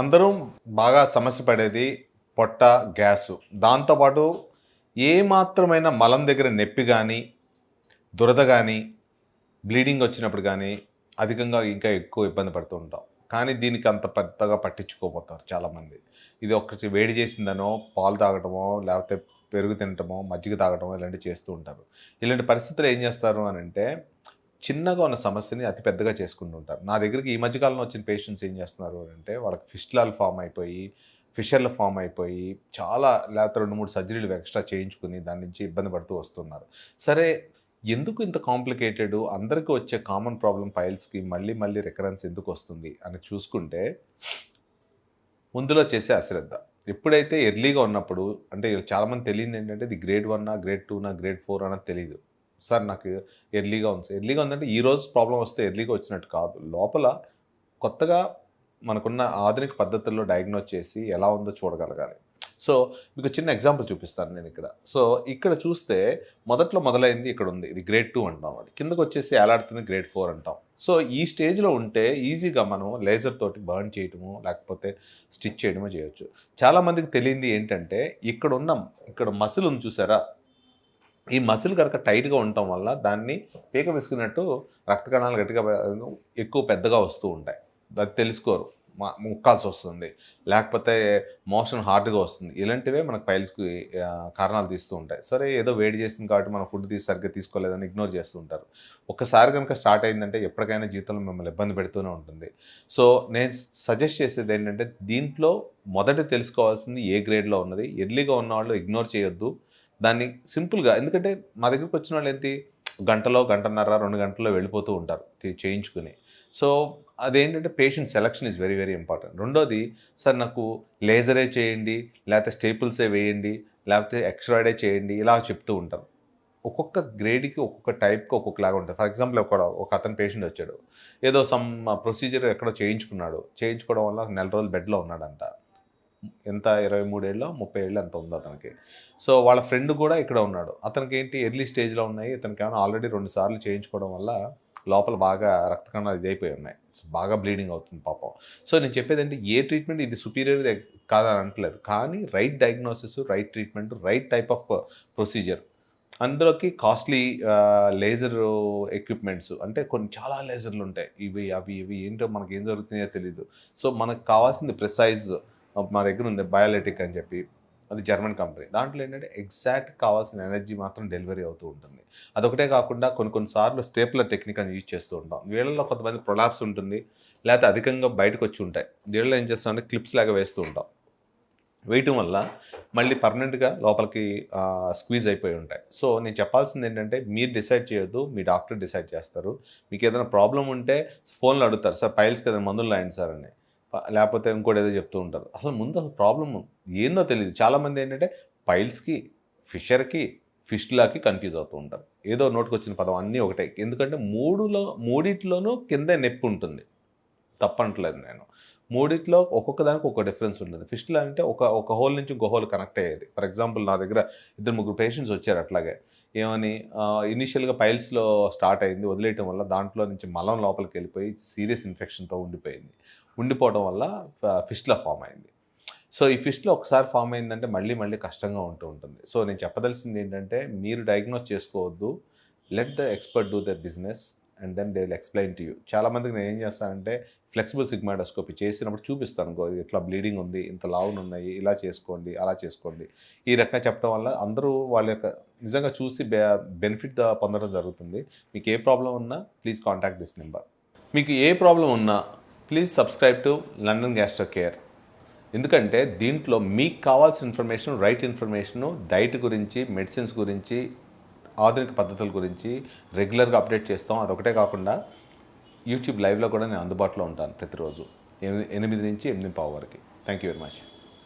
అందరూ బాగా సమస్య పడేది పొట్ట గ్యాసు. దాంతోపాటు ఏ మాత్రమైన మలం దగ్గర నొప్పి కానీ దురద కానీ బ్లీడింగ్ వచ్చినప్పుడు కానీ అధికంగా ఇంకా ఎక్కువ ఇబ్బంది పడుతూ ఉంటాం. కానీ దీనికి అంత పెద్దగా పట్టించుకోపోతారు చాలామంది. ఇది ఒకటి వేడి చేసిందనో పాలు తాగటమో లేకపోతే పెరుగు తినటమో మజ్జిగ తాగటమో ఇలాంటివి చేస్తూ ఉంటారు. ఇలాంటి పరిస్థితులు ఏం చేస్తారు అని అంటే చిన్నగా ఉన్న సమస్యని అతి పెద్దగా చేసుకుంటూ ఉంటారు. నా దగ్గరికి ఈ మధ్యకాలంలో వచ్చిన పేషెంట్స్ ఏం చేస్తున్నారు అంటే వాళ్ళకి ఫిస్ట్లాలు ఫామ్ అయిపోయి ఫిషర్లు ఫామ్ అయిపోయి చాలా లేకపోతే రెండు మూడు సర్జరీలు ఎక్స్ట్రా చేయించుకుని దాని నుంచి ఇబ్బంది పడుతూ వస్తున్నారు. సరే ఎందుకు ఇంత కాంప్లికేటెడ్ అందరికీ వచ్చే కామన్ ప్రాబ్లం ఫైల్స్కి మళ్ళీ మళ్ళీ రికరెన్స్ ఎందుకు వస్తుంది? అని చూసుకుంటే ముందులో చేసే అశ్రద్ధ. ఎప్పుడైతే ఎర్లీగా ఉన్నప్పుడు అంటే చాలామంది తెలియదు ఏంటంటే ఇది గ్రేడ్ వన్ గ్రేడ్ టూనా గ్రేడ్ ఫోర్ అన్నది తెలియదు సార్ నాకు ఎర్లీగా ఉంది సార్. ఎర్లీగా ఉందంటే ఈ రోజు ప్రాబ్లం వస్తే ఎర్లీగా వచ్చినట్టు కాదు. లోపల కొత్తగా మనకున్న ఆధునిక పద్ధతుల్లో డయాగ్నోస్ చేసి ఎలా ఉందో చూడగలగాలి. సో మీకు చిన్న ఎగ్జాంపుల్ చూపిస్తాను నేను ఇక్కడ. సో ఇక్కడ చూస్తే మొదట్లో మొదలైంది ఇక్కడ ఉంది. ఇది గ్రేడ్ టూ అంటాం అది. కిందకు వచ్చేసి ఎలాడుతుంది గ్రేడ్ ఫోర్ అంటాం. సో ఈ స్టేజ్లో ఉంటే ఈజీగా మనం లేజర్ తోటి బర్న్ చేయటము లేకపోతే స్టిచ్ చేయడమో చేయొచ్చు. చాలామందికి తెలియంది ఏంటంటే ఇక్కడ ఉన్న ఇక్కడ మసిల్ ఉంది చూసారా? ఈ మసిల్ కనుక టైట్గా ఉండటం వల్ల దాన్ని పీక విసుకున్నట్టు రక్త కణాలు గట్టిగా ఎక్కువ పెద్దగా వస్తూ ఉంటాయి. అది తెలుసుకోరు. మా ముక్కాల్సి వస్తుంది. లేకపోతే మోషన్ హార్డ్గా వస్తుంది. ఇలాంటివే మనకు పైల్స్కి కారణాలు తీస్తూ ఉంటాయి. సరే ఏదో వేడి చేస్తుంది కాబట్టి మనం ఫుడ్ తీసి సరిగ్గా తీసుకోలేదని ఇగ్నోర్ చేస్తూ ఉంటారు. ఒక్కసారి కనుక స్టార్ట్ అయిందంటే ఎప్పటికైనా జీవితంలో మిమ్మల్ని ఇబ్బంది పెడుతూనే ఉంటుంది. సో నేను సజెస్ట్ చేసేది ఏంటంటే దీంట్లో మొదట తెలుసుకోవాల్సింది ఏ గ్రేడ్లో ఉన్నది. ఎర్లీగా ఉన్నవాళ్ళు ఇగ్నోర్ చేయొద్దు. దాన్ని సింపుల్గా ఎందుకంటే మా దగ్గరికి వచ్చిన వాళ్ళు ఏంటి? గంటలో గంటన్నర రెండు గంటల్లో వెళ్ళిపోతూ ఉంటారు. చేయించుకుని. సో అదేంటంటే patient selection is very very important. రెండోది సార్ నాకు లేజరే చేయండి లేకపోతే స్టేపుల్సే వేయండి లేకపోతే ఎక్స్ట్రాడే చేయండి ఇలా చెప్తూ ఉంటారు. ఒక్కొక్క గ్రేడ్కి ఒక్కొక్క టైప్కి ఒక్కొక్కలాగా ఉంటుంది. ఫర్ ఎగ్జాంపుల్ ఒక ఒక అతను పేషెంట్ వచ్చాడు. ఏదో సమ్ ప్రొసీజర్ ఎక్కడో చేయించుకున్నాడు. చేయించుకోవడం వల్ల నెల రోజులు బెడ్లో ఉన్నాడంట. ఎంత? ఇరవై మూడేళ్ళు ముప్పై ఏళ్ళు ఎంత ఉందో అతనికి. సో వాళ్ళ ఫ్రెండ్ కూడా ఇక్కడ ఉన్నాడు. అతనికి ఏంటి ఎర్లీ స్టేజ్లో ఉన్నాయి. అతనికి ఏమైనా ఆల్రెడీ రెండు సార్లు చేయించుకోవడం వల్ల లోపల బాగా రక్తకణాలు ఇదైపోయి ఉన్నాయి. సో బాగా బ్లీడింగ్ అవుతుంది పాపం. సో నేను చెప్పేది అంటే ఏ ట్రీట్మెంట్ ఇది సుపీరియర్ కాదని అనట్లేదు. కానీ right diagnosis right treatment right type of procedure. అందులోకి కాస్ట్లీ లేజర్ ఎక్విప్మెంట్స్ అంటే కొన్ని చాలా లేజర్లు ఉంటాయి. ఇవి అవి ఇవి ఏంటో మనకి ఏం జరుగుతున్నాయో తెలియదు సో మనకు కావాల్సింది ప్రిసైజ్. మా దగ్గర ఉంది బయోలెటిక్ అని చెప్పి. అది జర్మన్ కంపెనీ. దాంట్లో ఏంటంటే ఎగ్జాక్ట్ కావాల్సిన ఎనర్జీ మాత్రం డెలివరీ అవుతూ ఉంటుంది. అదొకటే కాకుండా కొన్ని కొన్నిసార్లు స్టేప్లర్ టెక్నిక్ అని యూజ్ చేస్తూ ఉంటాం. వీళ్ళలో కొంతమంది ప్రొలాప్స్ ఉంటుంది. లేకపోతే అధికంగా బయటకు వచ్చి ఉంటాయి. వీళ్ళలో ఏం చేస్తామంటే క్లిప్స్ లాగా వేస్తూ ఉంటాం. వేయటం వల్ల మళ్ళీ పర్మనెంట్గా లోపలికి స్క్వీజ్ అయిపోయి ఉంటాయి. సో నేను చెప్పాల్సింది ఏంటంటే మీరు డిసైడ్ చేయొద్దు. మీ డాక్టర్ డిసైడ్ చేస్తారు. మీకు ఏదైనా ప్రాబ్లం ఉంటే ఫోన్లో అడుగుతారు. సార్ పైల్స్కి ఏదైనా మందులు రాయండి సార్ అని. లేకపోతే ఇంకోటి ఏదో చెప్తూ ఉంటారు. అసలు ముందు అసలు ప్రాబ్లం ఏందో తెలియదు చాలామంది ఏంటంటే పైల్స్కి ఫిషర్కి ఫిష్లాకి కన్ఫ్యూజ్ అవుతూ ఉంటారు. ఏదో నోటికి వచ్చిన పదం అన్నీ ఒకటే. ఎందుకంటే మూడులో మూడిట్లోనూ కింద నొప్పి ఉంటుంది. తప్పనట్లేదు నేను. మూడిట్లో ఒక్కొక్క దానికి ఒక డిఫరెన్స్ ఉంటుంది. ఫిష్లో అంటే ఒక ఒక హోల్ నుంచి ఇంకో హోల్ కనెక్ట్ అయ్యేది. ఫర్ ఎగ్జాంపుల్ నా దగ్గర ఇద్దరు ముగ్గురు పేషెంట్స్ వచ్చారు అట్లాగే. ఏమని ఇనిషియల్గా పైల్స్లో స్టార్ట్ అయింది వదిలేయటం వల్ల దాంట్లో నుంచి మలం లోపలికి వెళ్ళిపోయి సీరియస్ ఇన్ఫెక్షన్తో ఉండిపోయింది. ఉండిపోవడం వల్ల ఫిష్లో ఫామ్ అయింది. సో ఈ ఫిష్లో ఒకసారి ఫామ్ అయిందంటే మళ్ళీ మళ్ళీ కష్టంగా ఉంటూ ఉంటుంది. సో నేను చెప్పదలసింది ఏంటంటే మీరు డయాగ్నోస్ చేసుకోవద్దు let the expert do the business and then they will explain to you చాలామందికి నేను ఏం చేస్తానంటే ఫ్లెక్సిబుల్ సిగ్మాడోస్కోపీ చేసినప్పుడు చూపిస్తాను "గో, ఇట్లా బ్లీడింగ్ ఉంది ఇంత లావులు ఉన్నాయి ఇలా చేసుకోండి అలా చేసుకోండి. ఈ రకంగా చెప్పడం వల్ల అందరూ వాళ్ళ యొక్క నిజంగా చూసి బె బెనిఫిట్ పొందడం జరుగుతుంది. మీకు ఏ ప్రాబ్లం ఉన్నా ప్లీజ్ కాంటాక్ట్ దిస్ నెంబర్. మీకు ఏ ప్రాబ్లం ఉన్నా please subscribe to London gastro care. ఎందుకంటే దీంట్లో మీకు కావాల్సిన ఇన్ఫర్మేషన్ రైట్ ఇన్ఫర్మేషను డైట్ గురించి మెడిసిన్స్ గురించి ఆధునిక పద్ధతుల గురించి రెగ్యులర్గా అప్డేట్ చేస్తాం. అదొకటే కాకుండా యూట్యూబ్ లైవ్లో కూడా నేను అందుబాటులో ఉంటాను ప్రతిరోజు. ఎనిమిది ఎనిమిది నుంచి ఎనిమిది పావు వరకు. Thank you very much.